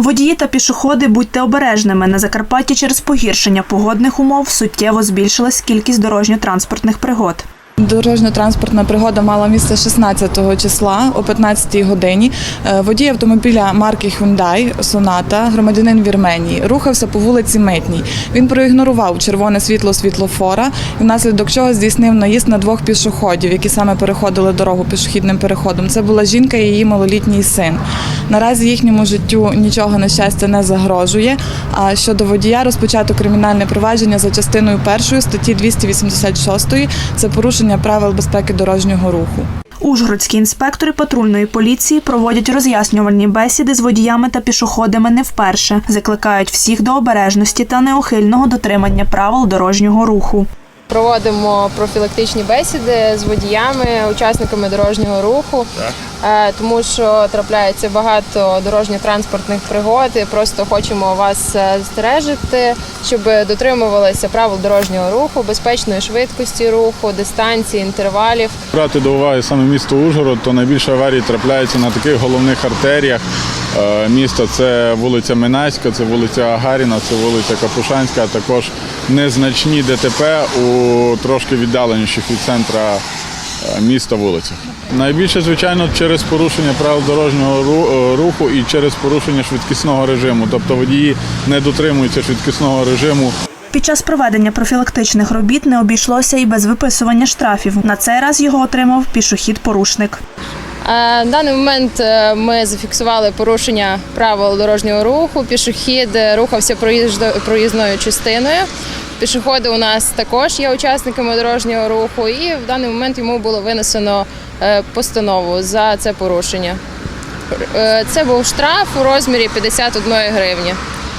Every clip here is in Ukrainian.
Водії та пішоходи будьте обережними. На Закарпатті через погіршення погодних умов суттєво збільшилась кількість дорожньо-транспортних пригод. Дорожньо-транспортна пригода мала місце 16 числа о 15 годині. Е, Водій автомобіля марки Hyundai Sonata, громадянин Вірменії, рухався по вулиці Митній. Він проігнорував червоне світло світлофора, внаслідок чого здійснив наїзд на двох пішоходів, які саме переходили дорогу пішохідним переходом. Це була жінка і її малолітній син. Наразі їхньому життю нічого на щастя не загрожує. А щодо водія розпочато кримінальне провадження за частиною першої статті 286 – це порушення правил безпеки дорожнього руху. Ужгородські інспектори патрульної поліції проводять роз'яснювальні бесіди з водіями та пішоходами не вперше. Закликають всіх до обережності та неухильного дотримання правил дорожнього руху. Проводимо профілактичні бесіди з водіями, учасниками дорожнього руху, е, тому що трапляється багато дорожньо-транспортних пригод. І просто хочемо вас е, застережити, щоб дотримувалися правил дорожнього руху, безпечної швидкості руху, дистанції, інтервалів. Брати до уваги саме місто Ужгород, то найбільше аварій трапляється на таких головних артеріях міста. Це вулиця Минайська, це вулиця Агаріна, це вулиця Капушанська, також незначні ДТП у трошки віддаленіших від центра е, міста вулицях. Найбільше, звичайно, через порушення правил дорожнього е, руху і через порушення швидкісного режиму. Тобто водії не дотримуються швидкісного режиму. Під час проведення профілактичних робіт не обійшлося і без виписування штрафів. На цей раз його отримав пішохід-порушник. Е, На даний момент е, ми зафіксували порушення правил дорожнього руху. Пішохід е, рухався проїзною частиною. Пішоходи у нас також є учасниками дорожнього руху, і в даний момент йому було винесено е, постанову за це порушення. Е, Це був штраф у розмірі 51 гривні,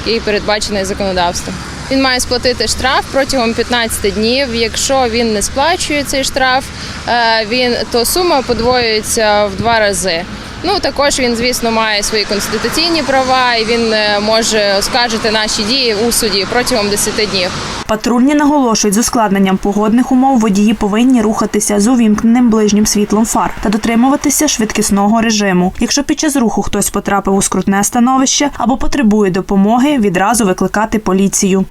який передбачений законодавством. Він має сплатити штраф протягом 15 днів. Якщо він не сплачує цей штраф, е, він то сума подвоюється в два рази. Ну також він, звісно, має свої конституційні права, і він е, може оскаржити наші дії у суді протягом 10 днів. Патрульні наголошують, з ускладненням погодних умов водії повинні рухатися з увімкненим ближнім світлом фар та дотримуватися швидкісного режиму. Якщо під час руху хтось потрапив у скрутне становище або потребує допомоги, відразу викликати поліцію.